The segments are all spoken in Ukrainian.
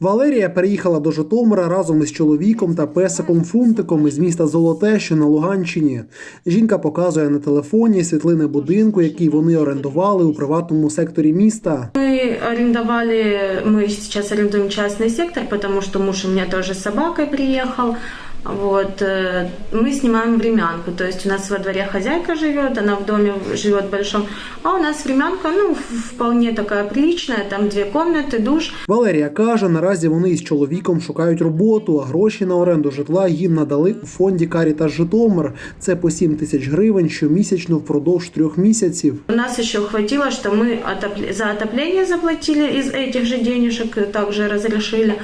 Валерія переїхала до Житомира разом із чоловіком та песиком Фунтиком із міста Золоте, що на Луганщині. Жінка показує на телефоні світлини будинку, який вони орендували у приватному секторі міста. Мы арендовали, мы сейчас арендуем частный сектор, потому что муж у меня тоже с собакой приехал. Вот, э, мы снимаем времянку, то есть у нас во дворе хозяйка живет, она в доме живет большом, а у нас времянка, ну, вполне такая приличная, там две комнаты, душ. Валерія каже, наразі вони із чоловіком шукають роботу, а гроші на оренду житла їм надали у фонді Карітас Житомир. Це по 7 тисяч гривень щомісячно впродовж трьох місяців. У нас еще хватило, что мы отопле- за отопление заплатили из этих же денежек, э, также разрешили.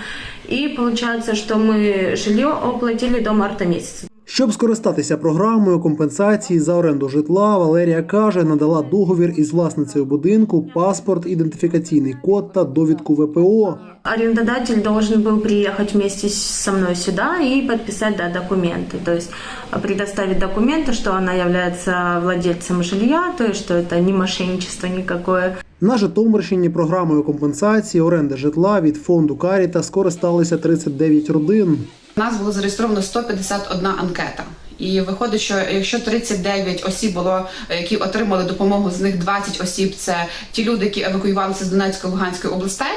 И получается, что мы жилье оплатили до марта месяца. Щоб скористатися програмою компенсації за оренду житла, Валерія каже, надала договір із власницею будинку, паспорт, ідентифікаційний код та довідку ВПО. Арендодатель должен был приехать вместе с- со мной сюда и подписать да, документы. То есть а, предоставить документы, что она является владельцем жилья, то есть что это не мошенничество никакое. На Житомирщині програмою компенсації оренди житла від фонду Каріта скористалися 39 родин. У нас було зареєстровано 151 анкета. І виходить, що якщо 39 осіб було, які отримали допомогу, з них 20 осіб це ті люди, які евакуювалися з Донецької Луганської областей,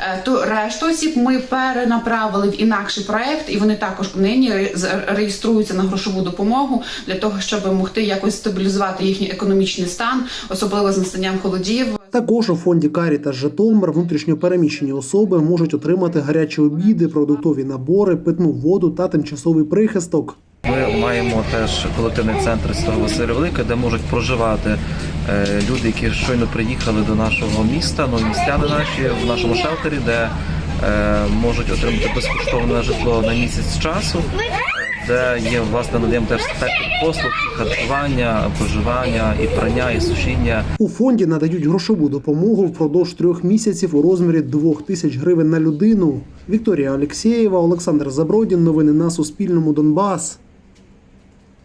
е, то решту осіб ми перенаправили в інакший проект, і вони також нині ре- реєструються на грошову допомогу для того, щоб могти якось стабілізувати їхній економічний стан, особливо з настанням холодів. Також у фонді Карітас Житомир внутрішньопереміщені особи можуть отримати гарячі обіди, продуктові набори, питну воду та тимчасовий прихисток. Ми маємо теж колективний центр Святого Василя де можуть проживати е, люди, які щойно приїхали до нашого міста, ну містяни наші в нашому шелтері, де можуть отримати безкоштовне житло на місяць часу, де є власне надаємо теж спектр послуг, харчування, поживання і прання, і сушіння. У фонді надають грошову допомогу впродовж трьох місяців у розмірі двох тисяч гривень на людину. Вікторія Алексєєва, Олександр Забродін. Новини на Суспільному. Донбас.